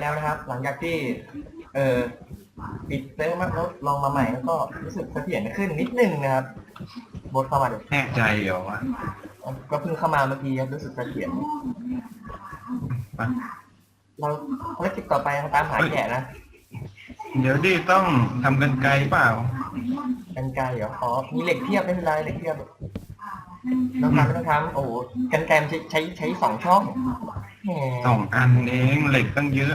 มาแล้วนะครับ หลังจากที่ เออปิดเซิร์ฟมาแล้วลองมาใหม่แล้วก็รู้สึกเสถียรขึ้นนิดนึงนะครับบทเข้ามาเดี๋ยวแน่ใจเหรอวะก็เพิ่งเข้ามาเมื่อกี้ครับรู้สึกเสถียรปะเราภารกิจต่อไปตามหาแกะนะเดี๋ยวดิต้องทำกันไกลเปล่า กันไกลเหรออ๋อมีเหล็กเทียบไม่เป็นไรเหล็กเทียบต้องทำไม่ต้องทำโอ้โหกันไกลมันใช้ใช้ใช้สองช่องแหมสองอันเองเหล็กตั้งเยอะ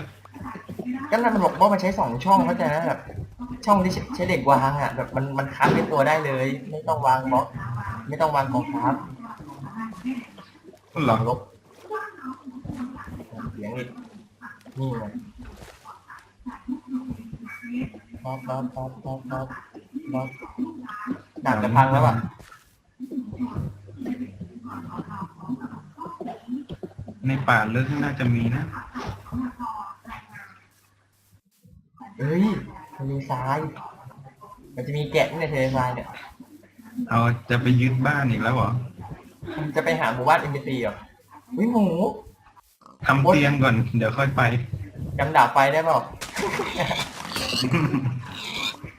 ก็นั่นมันบอกว่ามันใช้สองช่องเข้าใจนะแบบช่องที่ใช้ใช้เหล็กวางอะ แบบมันมันคัดเป็นตัวได้เลย ไม่ต้องวางบล็อกไม่ต้องวางกองทัพเหรอลบเสียงอีกนี่ไงป๊อปป๊อปป๊อปป๊อปป๊อปป๊อปดาบจะพังแล้วอะในป่าลึกน่าจะมีนะ เฮ้ยทะเลทราย มันจะมีแกะที่ในทะเลทรายเนี่ย เอาจะไปยึดบ้านอีกแล้วเหรอมันจะไปหาหมู่บ้านเอ็มบีซีเหรอวิหมูทำเตียงก่อน เดี๋ยวค่อยไปกำดาบไฟได้เปล่า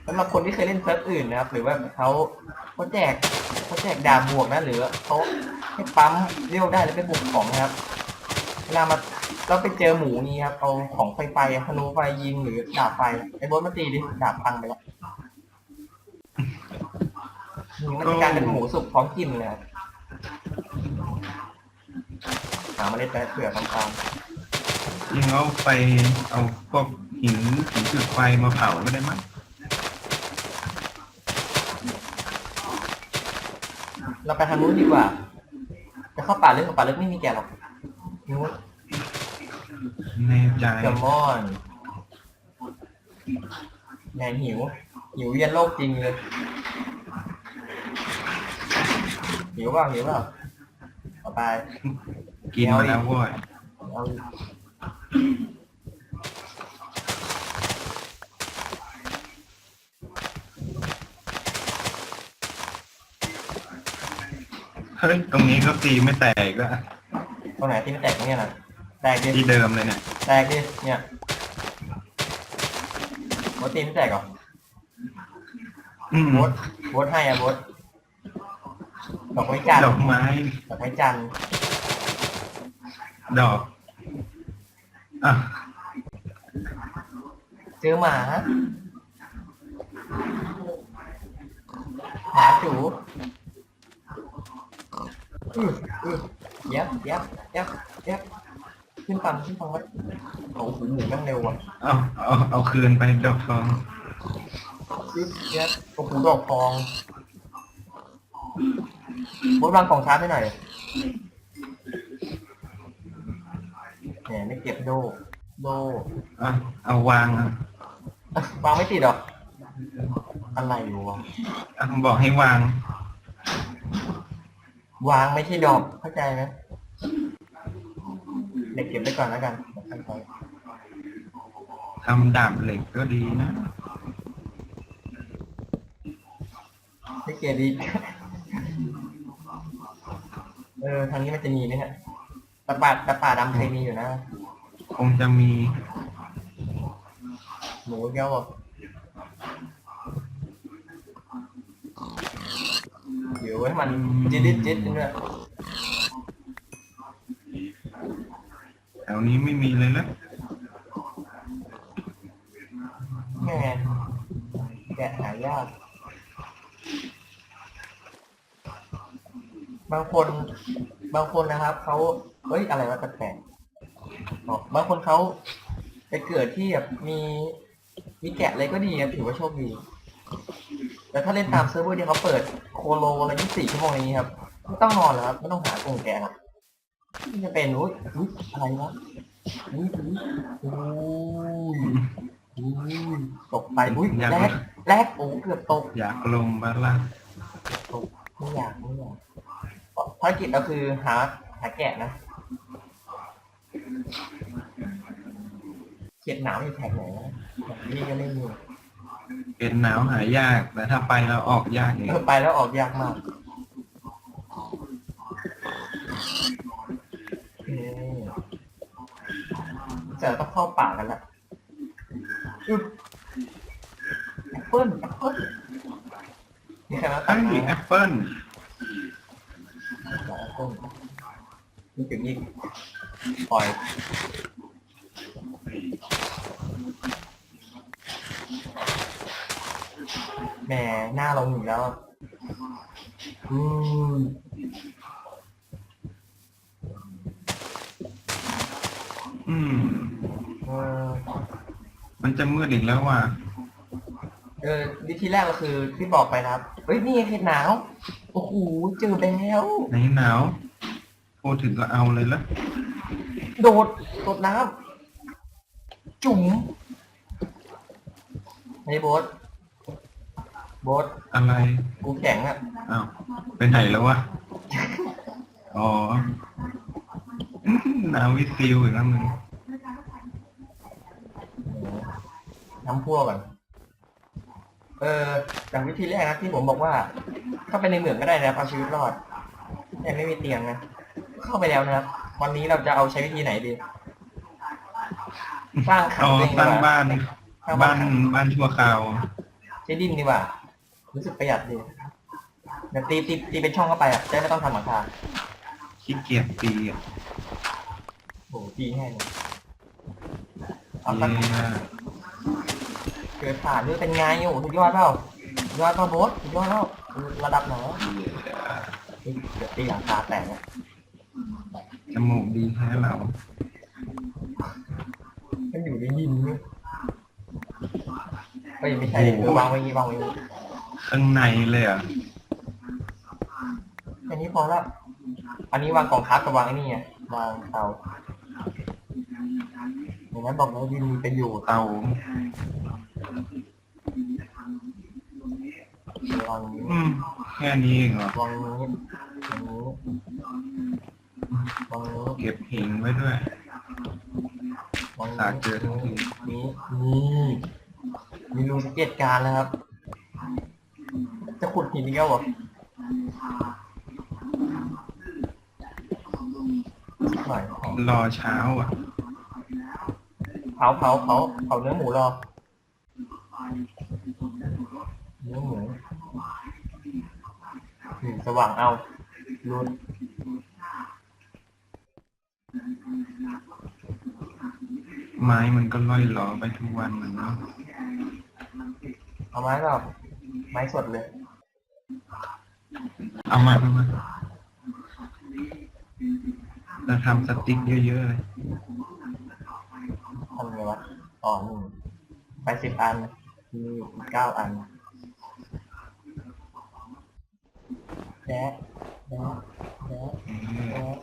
สำหรับคนที่เคยเล่นเซิร์ฟอื่นนะครับ หรือว่าเขาเขาแจกเขาแจกดาบบวกนะ หรือเขาให้ปั๊มเรียวได้แล้วไปบุกของนะครับ เวลามา เราไปเจอหมูนี้ครับเอาของไฟไฟธนูไฟยิงหรือดาบไฟไอ้บอสมาตีดิดาบพังไปแล้วนี่มันจะกลายเป็นหมูสุกพร้อมกินเลยครับหาเมาเล็ดไปเผื่อตามยิงเอาไปเอาพวกหินหินจุดไฟมาเผาก็ได้มั้งๆเราไปทางนู้นดีกว่าจะเข้าป่าลึกกับป่าลึกไม่มีแกะหรอกนู้น แน่ใจเกมอนแหนหิว หิวเวียนโลกจริงเลย หิวเปล่าหิวเปล่าต่อไปกินมาแล้วเว้ยเอาเฮ้ยตรงนี้ก็ตีไม่แตกแล้วตรงไหนที่ไม่แตกเนี่ยนะแตกดิที่เดิมเลยเนี่ย แตกดิเนี่ยโบทตีไม่แตกเหรออืมโบทโบทให้อะโบทดอกไม้จันทร์ดอกไม้ ดอกไม้จันทร์ดอกอะเจอหมาหมาจูอืออือเย็บเย็บเย็บเย็บ ขึ้นฟังขึ้นฟังไว้โอ้โหหมูแม่งเร็วว่ะเอาเอาเอาคืนไปดอกทองยึบเย็บโอ้โหดอกทองบดวางกล่องชาร์จให้หน่อยแหมไม่เก็บโด โดอะเอาวางอะวางไม่ติดหรอกอะไรอยู่วะอะบอกให้วาง วางไม่ใช่ดอกเข้าใจไหม เด็กเก็บไว้ก่อนแล้วกันเดี๋ยวค่อยไปทำดาบเหล็กก็ดีนะไม่เก็บดี เออทางนี้มันจะมีไหมเนี่ยตะป่าตะป่าดำเคยมีอยู่นะ คงจะมี หมูแก้วบอกเดี๋ยวให้มันจิดจิดจิดด้วย แถวนี้ไม่มีเลยแล้วแม่แกะหายาก บางคนบางคนนะครับเขาเฮ้ยอะไรวะแปลกๆบางคนเขาไปเกิดที่แบบมีมีแกะอะไรก็ดีครับถือว่าโชคดีแต่ถ้าเล่นตามเซิร์ฟเวอร์ที่เขาเปิดโคโลอะไรยี่สี่ชั่วโมงอย่างนี้ครับไม่ต้องนอนแล้วครับไม่ต้องหากรงแกะครับ นี่จะเป็นอุ้ยอุ้ยอะไรวะอุ้ยอุ้ยอุ้ยอุ้ยตกไปอุ้ยแลกแลกโอ้เกือบตกอยากลงบ้านล่างไม่อยากไม่อยากภารกิจเราคือหาหาแกะนะเขียดหนาวอยู่แถบไหนนะแบบนี้ก็ไม่มีเป็นหนาวหายากแต่ถ้าไปเราออกยากเองเออไปแล้วออกยากมากอืมสแต่ เราต้องเข้าป่ากันละอึ๊บแอปเปิ้ลแอปเปิ้ลนี่ใครมาตัไอ้ดไม้แอปเปิ้ลแอปเปิ้ลนี่ถึงอีกปล่อยแหมหน้าลงอีกแล้ว อืม อืมเออมันจะมืดอีกแล้วว่ะเออวิธีแรกก็คือที่บอกไปนะครับ เฮ้ย นี่ไงเห็ดหนาว โอ้โห เจอแล้ว ไหนหนาวพูดถึงก็เอาเลยละโดดโดดน้ำจุ๋มไอ้โบ๊ทโบ๊ทอะไรกูแข็งอะอ้าวไปไหนแล้ววะอ๋อ นาวิซิลอีกแล้วมึงน้ำพัวก่อน เออจากวิธีแรกนะที่ผมบอกว่า เข้าไปในเหมืองก็ได้นะครับเอาชีวิตรอดแต่ไม่มีเตียงนะ เข้าไปแล้วนะครับ วันนี้เราจะเอาใช้วิธีไหนดี สร้างขังอ๋อตัวเองสร้างดีกว่บ้าน สร้างบ้าบ้านนบ้านชั่วคราว ใช้ดินดีกว่า รู้สึกประหยัดดีเดี๋ยวตีตีตีเป็นช่องเข้าไปอะจะได้ไม่ต้องทำหลังคาขี้เกียจตีอะโอ้โหตีแห้งเลยเอาเย้สักเกิดผ่านด้วยเป็นไงโอ้โหสุดยอดเปล่าสุดยอดเปล่าโบ๊ทสุดยอดแล้วระดับไหนวะเดี๋ยวตีหลังคาแตกเนี่ยจมูกดีแท้เรามันอยู่ในยินเนี่ยก็ยังไม่ใช่เออวางไว้นี่วางไว้นี่ข้างในเลยอะอันนี้พอแล้วอันนี้วางกล่องคับกับวางไอ้นี่ไงวางเตา อย่างนั้นบอกว่าดินมีประโยชน์เตาวางนี้อืมแค่นี้เองเหรอวางนี้วางนี้วางนี้เก็บหินไว้ด้วยวางสาดเจอทั้งทีนี้นี่มีรูสังเกตการณ์แล้วครับ จะขุดหินอีกแล้วเหรอ หน่อยรอเช้าอะเผาเผาเผาเผาเนื้อหมูรอเนื้อหมูอืมสว่างเอารุนไม้มันก็ล่อยหลอไปทุกวันเหมือนเนาะเอาไม้ก็ไม้สดเลย เอามาเอามา เราทำสติ๊กเยอะๆเลยทำไงวะอ๋อหนึ่งไปสิบอัน มีเก้าอันแดะแดะแดะแดะ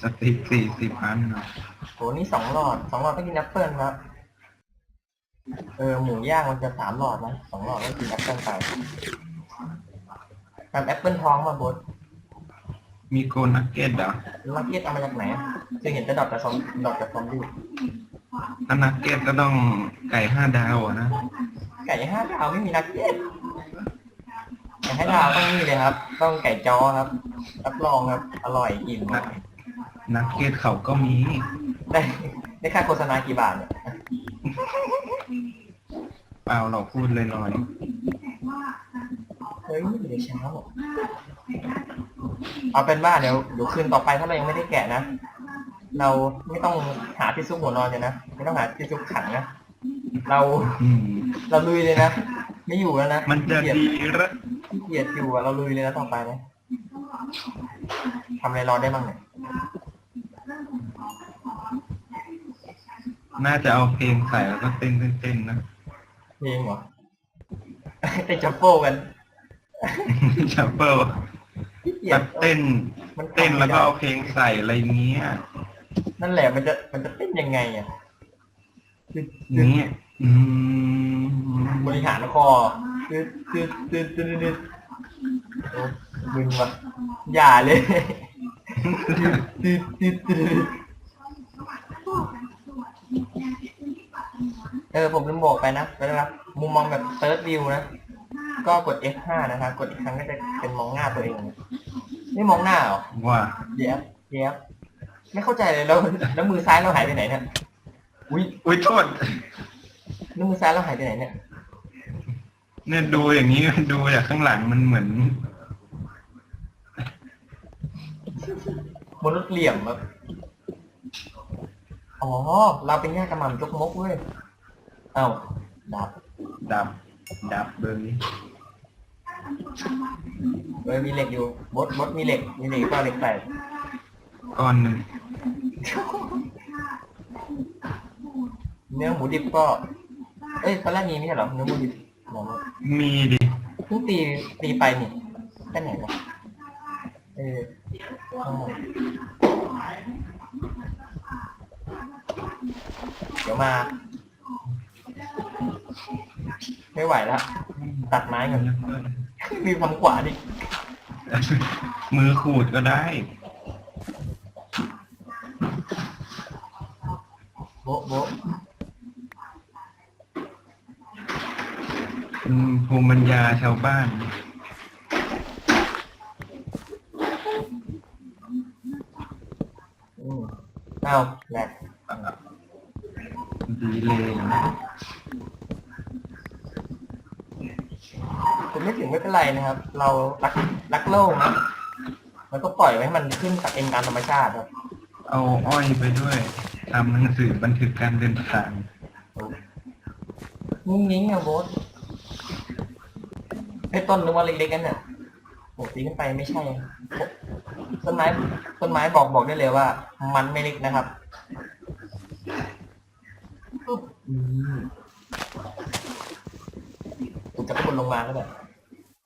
สติ๊กสี่สิบอันเนาะโหนี่สองหลอดสองหลอดต้องกินแอปเปิลครับ เออ หมูย่างมันจะสามหลอดนะสองหลอดต้องกินแอปเปิลไปทำแอปเปิลท้องมาบด มีโกนักเก็ตเหรอลักเก็ตเอามาจากไหนจะเห็นแต่ดอกกับซอมดอกกับซอมบี้ถ้านักเก็ตก็ต้องไก่ห้าดาวอะนะ ไก่ห้าดาวไม่มีนักเก็ตไก่ห้าดาวต้องนี่เลยครับ ต้องไก่จอครับ รับรองครับ อร่อยอิ่มนักนักเก็ตเขาก็มี ได้ได้ค่าโฆษณากี่บาทเนี่ย เปล่าเราพูดเลยลอยเฮ้ยเดี๋ยวเช้า เอาเป็นว่าเดี๋ยวเดี๋ยวคืนต่อไปถ้าเรายังไม่ได้แกะนะ เราไม่ต้องหาที่ซุกหัวนอนเลยนะ ไม่ต้องหาที่ซุกขังนะ เราอืมเราลุยเลยนะ ไม่อยู่แล้วนะมันจะขี้เกียจดีละขี้เกียจอยู่อะเราลุยเลยนะต่อไปนะทำอะไรรอได้บ้างเนี่ย น่าจะเอาเพลงใส่แล้วก็เต้นเต้นๆนะเพลงเหรอเต้นจัมโป้กัน ชัปเปิลขี้เกี แบยจบเต้นมันเต้นแล้วก็เอาเพลงใส่อะไรเงี้ย นั่นแหละมันจะมันจะเต้นยังไงอะคือเงี้ยอืมบริหารคอคือคือคือคือคือโอ้มึงวะอย่าเลยตืดตืดตืดเออผมลืมบอกไปนะนะครับมุมมองแบบเ h ิร์ v วิวนะ ก็กด F5 นะครับ กดอีกครั้งก็จะเป็นมองหน้าตัวเอง ไม่มองหน้าเหรอว่าเย็บเย็บไม่เข้าใจเลยแล้วแล้วมือซ้ายเราหายไปไหนเนี่ยอุ้ยอุ้ยโทษแล้วมือซ้ายเราหายไปไหนเนี่ยเนี่ยดูอย่างนี้ดูจากข้างหลังมันเหมือนมนุษย์เหลี่ยมครับอ๋อ เราเป็นแง่กระหม่ำจกมกเว้ยเอ้าดับดับดับเลย เว้ยมีเหล็กอยู่บดบดมีเหล็กมีเหล็กก็เอาเหล็กใส่ก้อนหนึ่งเนื้อหมูดิบก็ เอ้ยตอนแรกมีไม่ใช่เหรอเนื้อหมูดิบหมอมีดิเพิ่งตีตีไปนี่แค่ไหนวะเอออ้าวเดี๋ยวมา ไม่ไหวแล้วตัดไม้ก่อน มีคำขวาดิมือขูดก็ได้ โบ๊ะโบ๊ะอืมภูมิปัญญาชาวบ้าน อืมเอาแหลกอะดีเลยนะ คุณไม่ถึงไม่เป็นไรนะครับ เรารักรักโลกนะแล้วก็ปล่อยไว้ให้มันขึ้นกับเองตามธรรมชาติครับเอาอ้อยไปด้วยทำหนังสือบันทึกการเดินทางงุ้งงิ้งอะโบสไอ้ต้นนึกว่าเล็กๆกันเนี่ยโหตีขึ้นไปไม่ใช่ต้นไม้ต้นไม้บอกบอกได้เลยว่า มันไม่เล็กนะครับปึ๊บอืมกูจะคนลงมาแล้วแบบ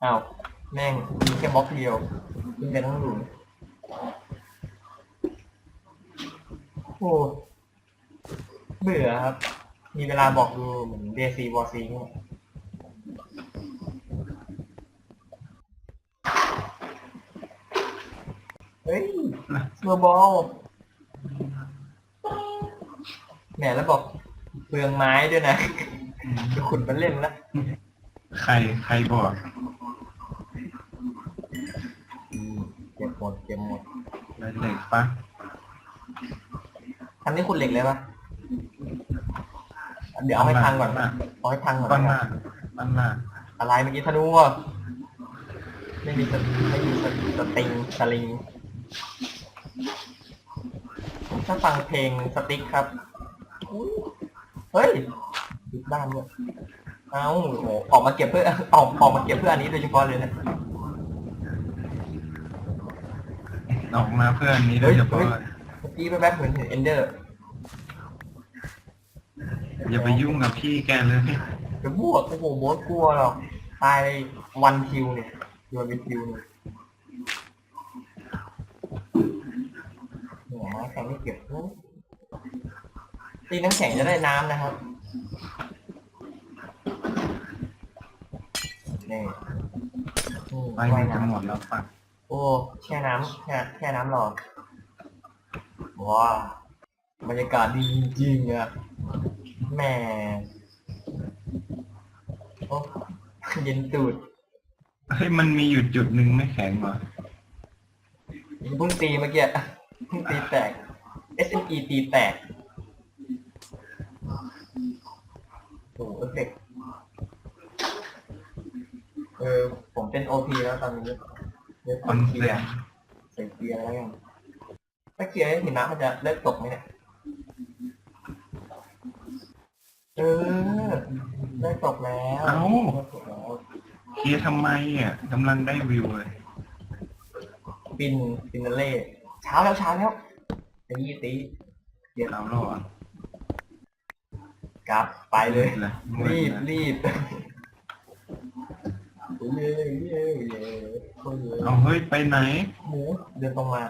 อ้าวแม่งมีแค่บล็อกเดียวขึ้นไปทั้งหลุมโอ้เบื่อครับ มีเวลาบอกดูเหมือนเดซีวอซีเนี่ยเฮ้ยเบอร์บอลแหมแล้วบอกเปลืองไม้ด้วยนะจะขุดมันเล่นนะใครใครบอก อืมเก็บหมดเก็บหมด แล้วเหล็กปะทำนี่ขุดเหล็กเลยปะเดี๋ยวเอาให้พังก่อนเอาให้พังก่อนก้อนนะมากก้อนมากอะไรเมื่อกี้ธนูอะไม่มีสตไม่มีสตสติงสลิงถ้าฟังเพลงสติ๊กครับอุ๊ยเฮ้ยปิดบ้านด้วยเอ้าโอ้โหออกมาเก็บเพื่อออกออกมาเก็บเพื่ออันนี้โดยเฉพาะเลยนะ ออกมาเพื่ออันนี้โดยเฉพาะเมื่อกี้แป๊บๆเหมือนเห็นเอนเดอร์อย่าไปยุ่งกับพี่แกเลยจะบวกโอ้โหโบสกลัวหรอกตายวันคิวเนี่ยโยนเป็นคิวเนี่ยเนี่ยแข็งไม่เก็บนะตีน้ำแข็งจะได้น้ำนะครับนี่อืมไปว่ายมันจะน้ำหมดแล้วปะ โอ้แช่น้ำแช่แช่น้ำหรอว้าวบรรยากาศดีจริงๆอะแหม่โอ้เย็นตูดเฮ้ยมันมีอยู่จุดหนึ่งไม่แข็งเหรอเพิ่งตีเมื่อกี้เพิ่งตีแตก SME ตีแตกโอ้เอฟเฟกต์เออผมเป็น OP แล้วตอนนี้เดี๋ยว คอนเคเซ็ลียปร์ต์ใส่เกียร์แล้วกันถ้าเกียร์ให้หิมะมันจะเลิกตกไหมเนี่ยเออเลิกตกแล้วเอ้า เลิกตกแล้วเคลียร์ทำไมอะกำลังได้วิวเลยปินปินนาเล่เช้าแล้วเช้าแล้วตีตีเกียร์เราแล้วเหรอกลับไปเลยเลยรีบรีบ เย้เย้เย้โอ้ยเอาเฮ้ยไปไหน หมูเดินตรงมา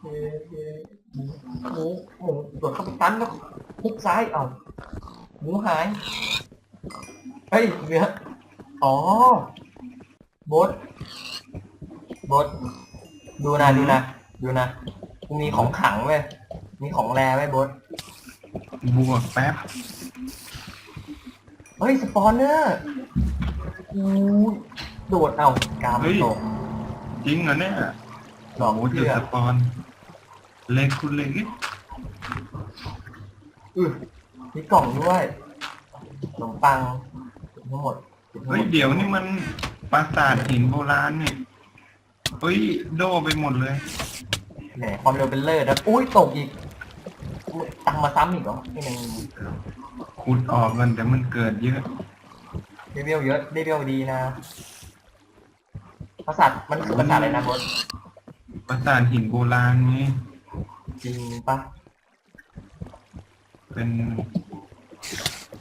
เย้เย้หมูหมูหมูโดดเข้าไปตันแล้วพุกซ้ายเอ้าหมูหายเฮ้ยเนื้ออ๋อบดบดดูนะดูนะดูนะกูมีของขลังเว้ยมีของแรไว้ยบดบวกแป๊บเฮ้ยสปอนเนอร์ อู้ยโดดเอากามเฮ้ยตกจริงเหรอเนี่ยดอกโอ้จุเพื่ดอสปอนเล็กคุณเล็กอือมีกล่องด้วยขนมปังทั้งหมดเฮ้ยเดี๋ยวนี่มันปราสาทหินโบราณนี่เฮ้ยโดไปหมดเลย แหมความเร็วเป็นเลิศนะอุ้ยตกอีกอุ๊ยตังมาซ้ำอีกเหรอนี่มันขุดออกกันแต่มันเกิดเยอะ เดเวเยอะเดเวดีนะภาษาทมันคือภาษาทอะไรนะบอสปราสาทหินโบราณนี่จริงปะเป็น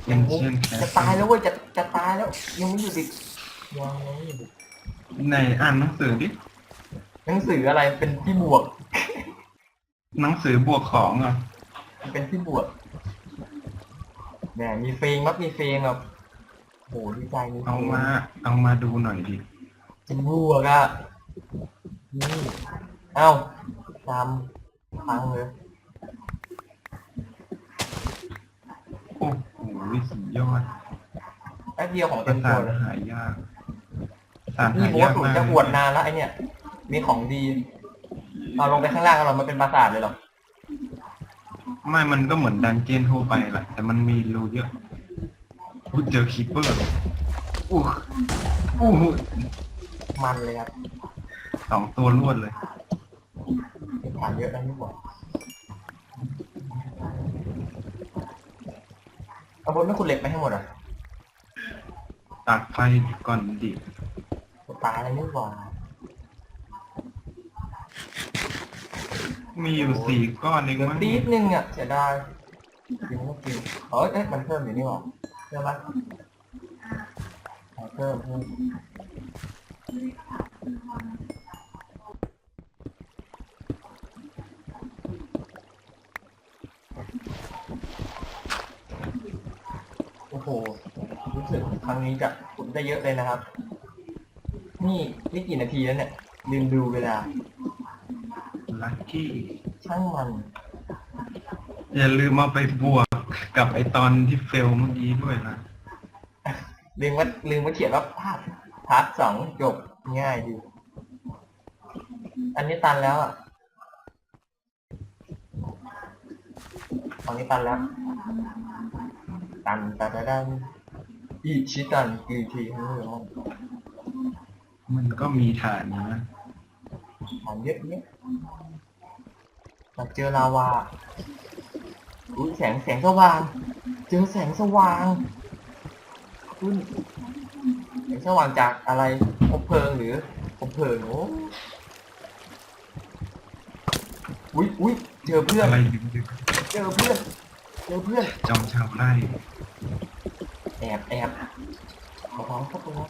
เป็นเช่นแคจะตายแล้วเว้ยจะจะตายแล้ว ยังไม่หยุดอีกยังไม่หยุดอีกในอ่านหนังสือดิหนังสืออะไรเป็นที่บวก หนังสือบวกของอะเป็นที่บวกแหมมีเฟงครับมีเฟงแบบ โหดีใจมีฟงเอามา เอามาดูหน่อยดิจะบวกอะนี่เอ้าตามพังเลยโอ้โหสุดยอดแป๊บเดียวของปเต็รามตัสาวทเลยหายากปราสาทนี่หาผมยาว่ากสูตมารกจะอวดนานแล้วไอเนี่ย มีของดีเอาลงไปข้างล่างกันเหรามันเป็นปราสาทเลยเหรอ ไม่มันก็เหมือนดันเจียนทั่วไปแหละแต่มันมีรูเยอะ อุ๊ยเจอคีปเปอร์อู้อู้หูมันเลยครับสองตัวรวดเลยเป็นฐานเยอะนะนี่หว่าเอาบนไม่คุณเหล็กไปให้หมดอะตัดไฟก่อนดิจะตายอะไรนี่หว่ามีอยู่สี่ก้อนเองเหลือมั้งตีดนึงอะเสียดายกินไม่กินเอ้ยเอ๊ะมันเพิ่มอยู่นี่หว่าเชื่อปะเอาเพิ่มเพิ่มโอ้โห รู้สึกครั้งนี้จะขุดได้เยอะเลยนะครับ นี่นี่กี่นาทีแล้วเนี่ย ลืมดูเวลา ลัคกี้ ช่างมัน อย่าลืมเอาไปบวก กับไอตอนที่เฟลเมื่อกี้ด้วยนะลืมว่าลืมว่าเขียนว่าพาร์ทพาร์ทสองจบง่ายดี อันนี้ตันแล้วอะตอนนี้ตันแล้ว ตันตันตันตันอีชิตันกีทีทั้งเรื่องมันก็มีฐานนะฐานเยอะแยะเราเจอลาวา อุ้ยแสงแสงสว่าง เจอแสงสว่างขึ้นแสงสว่างจากอะไรพบเพลิงหรือพบเพลิงโอ้อุ้ยอุ้ยเจอเพื่อนอะไรดึกเจอเพื่อนเจอเพื่อนๆจอมชาวไร่แอบแอบขอร้องเข้าไปนะ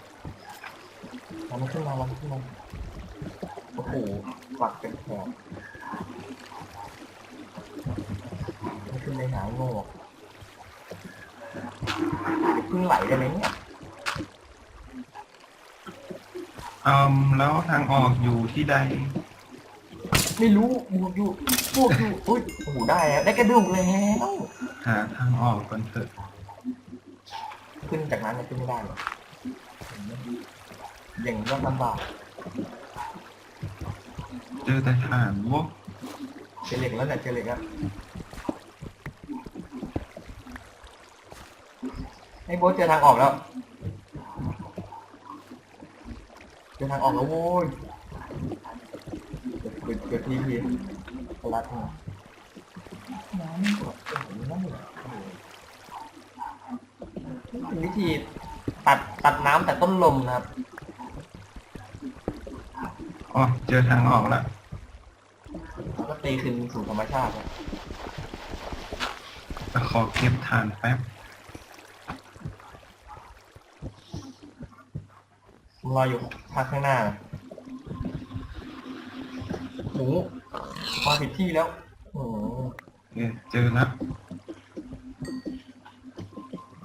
เราไม่ขึ้นมาเราไม่ขึ้นมาโอ้โหฝักเป็นแถบไม่ ขึ้นเลยหายโง่เพิ่งไหลได้ไหมเนี่ยอืมแล้วทางออกอยู่ที่ใด ไม่รู้บวกอยู่บวกอยู่อุ้ยโอ้โหได้แล้วได้กระดูกแล้วหาทางออกก่อนเถอะขึ้นจากนั้นมันขึ้นไม่ได้หรอกอย่างนี้ก็ลำบากเจอแต่ฐานวกเจอเหล็กแล้วแต่เจอเหล็กแล้ว ไอ้โบ๊ทเจอทางออกแล้ว เจอทางออกแล้วโว้ยเกิดเกิดทีทีพลัดมาน้ำมันกดเกิดอย่างนั่นเหรอโอ้โหนี่เป็นวิธีตัดตัดน้ำแต่ต้นลมนะครับ อ๋อ เจอทางออกแล้วแล้วก็ตีคืนสู่ธรรมชาตินะแต่ขอเก็บฐานแป๊บ ผม รออยู่ภาคข้างหน้านะโอ้โหมาผิดที่แล้วโอ้โหเออเจอแล้ว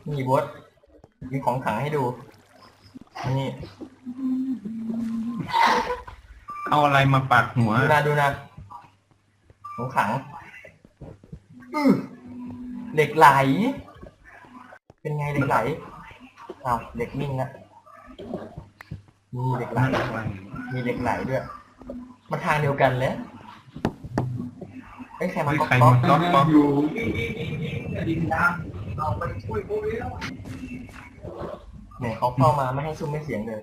นี่บอสมีของขังให้ดู นี่เอาอะไรมาปักหัว ดูนะดูนะของขังอื้อเหล็กไหล เป็นไงเหล็กไหลอ้าวเหล็กนิ่งนะ มีเหล็กไหลนั่นอะไรมีเหล็กไหลด้วยมันทางเดียวกันเลยเฮ้ยใครมาเฮ้ยก๊อกใครก๊อกมาก๊อกก๊อกอยู่เนี่ยเขาเข้ามาไม่ให้ซุ้มไม่เสียงเลย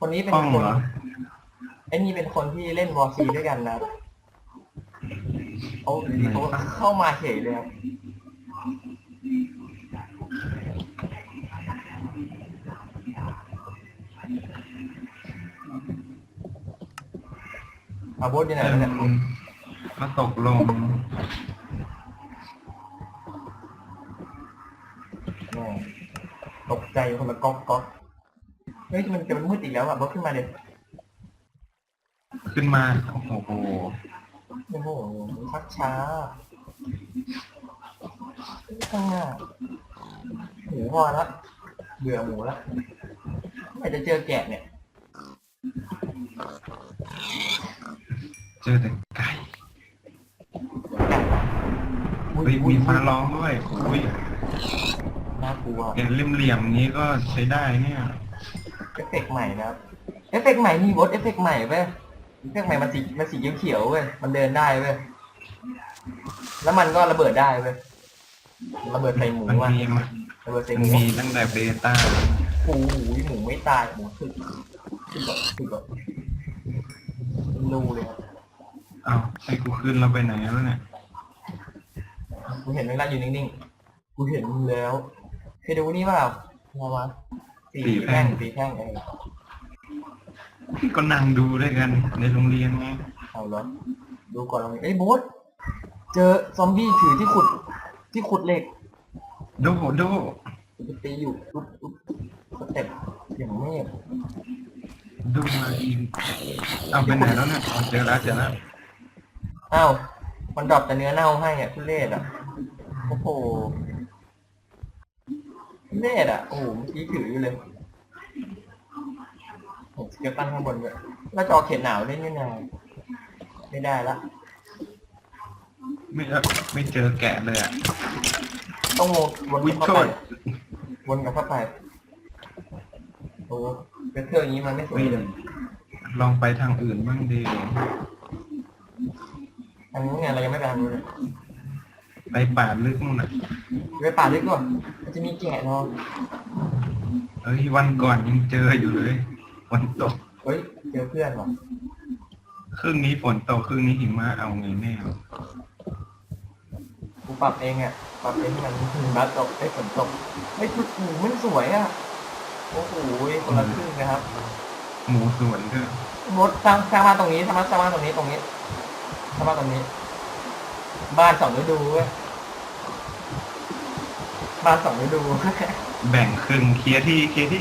คนนี้เป็นห้องคนเหรอไอ้นี่เป็นคนที่เล่นวอร์ซีด้วยกันนะเขาเขาเข้ามาเฉยเลยครับ อาโบสอยู่ไหนแล้วเนี่ยมาตกลงแม่ตกใจคนละก๊อกก๊อกเฮ้ยมันจะมันมืดอีกแล้วอะโบสขึ้นมาเด็ขึ้นมาโอ้โหโอ้โหชักช้าข้างหน้าหมูพอละเบื่อหมูละไม่จะเจอแกะเนี่ย เจอแต่ไก่อุ้เฮ้ยอุ้มีฟ้าร้องด้วยอุ้ยน่ากลัวเห็นเหลี่ยมๆนี้ก็ใช้ได้เนี่ย เอฟเฟกต์ใหม่นะครับ เอฟเฟกต์ใหม่มีบดเอฟเฟกต์ใหม่เว้ย เอฟเฟกต์ใหม่มันสีมันสีเขียวๆเว้ย มันเดินได้เว้ย แล้วมันก็ระเบิดได้เว้ย ระเบิดใส่หมูมันอะมีมันระเบิดใส่หมันมูมีตั้งแต่เบต้าโอ้โหหมูไม่ตายหมูสึกสึกแบบสึกแบบรูเลยครับ อ้าวให้กูขึ้นแล้วไปไหนแล้วเนี่ยกูเห็นมึงนั่งอยู่นิ่งๆ กูเห็นมึงแล้วเคยดูนี่เปล่าอะไรวะสีแท่งสีแท่งเออก็นั่งดูด้วยกัน ในโรงเรียนไงเอาเหรอดูก่อนเราเอ้ยโบ๊ทเจอซอมบี้ถือที่ขุดที่ขุดเหล็กโดโดกูจะตีอยู่ปุ๊บปุ๊บสเต็ปอย่างเมฆโดมาอีกเอาไปไหนแล้วเนี่ยเอาเจอแล้วเจอแล้ว อ้าวมันดรอปแต่เนื้อเน่าให้อะทุเรศอะ โอ้โหทุเรศอะ โอ้โหเมื่อกี้ถืออยู่เลยผมสเกลตั้งข้างบนด้วยแล้วจะเอาเข็นหนาวเล่นยังไงไม่ได้ละ ไม่เอ่อไม่เจอแกะเลยอะ ต้องวนวนวิกับโทเข้าไปษวนกับเข้าไป โอ้เวทเทอร์อย่างนี้มันไม่สวยเลย ลองไปทางอื่นบ้างดี อันนี้ไงเรายังไม่ไปทางนู้นเลยไปป่าลึกนู่นน่ะไปป่าลึกก่อนมันจะมีแกะเนาะเอ้ยวันก่อนยังเจออยู่เลยวันตก เฮ้ยเจอเพื่อนว่ะครึ่งนี้ฝนตกครึ่งนี้หิมะเอาไงแน่กูปรับเองอะปรับเองให้มันหิมะตกให้ฝนตกเฮ้ยจุดหมูมันสวยอะโอ้โหคนละครึ่งนะครับหมูสวนด้วยมดสร้างสร้างบ้านตรงนี้สร้างบ้านสร้างบ้านตรงนี้ตรงนี้ สร้างบ้านตรงนี้ บ้านสองฤดูเว้ยบ้านสองฤดูแบ่งครึ่งเคลียร์ที่เคลียร์ที่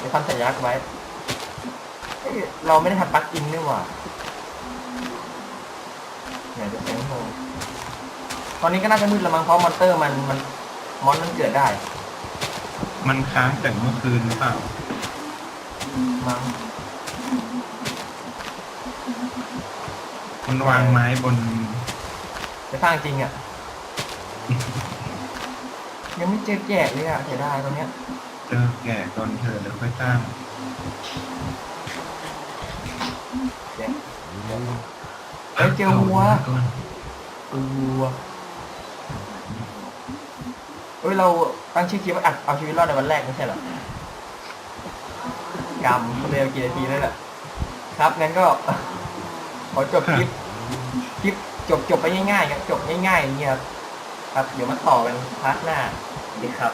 จะทำสัญลักษณ์ไว้เอ้ยเราไม่ได้ทำปลั๊กอินนี่หว่าเนี่ยจะเซ็งโฮมตอนนี้ก็น่าจะมืดและมั้งเพราะมอนเตอร์มันมันมอนมันเกิดได้มันค้างแต่เมื่อคืนหรือเปล่ามั้ง มันวางไม้บน จะสร้างจริงอะ ยังไม่เจอแกะเลยอะเสียดายตรงเนี้ยเจอแก่ก่อนเธอเดี๋ยวค่อยสร้างแกะ เอ้ยเจอวัว ก่อนวัว เฮ้ย เราตั้งชื่อคลิปว่าอัดเอาชีวิตรอดในวันแรกไม่ใช่เหรอกรรมเร็วกี่นาทีแล้วแหละครับงั้นก็ข อจบคลิปคลิปจบจบไปง่ายๆครับจบง่ายๆอย่างเงี้ยครับครับเดี๋ยวมาต่อกันพาร์ทหน้าดีครับ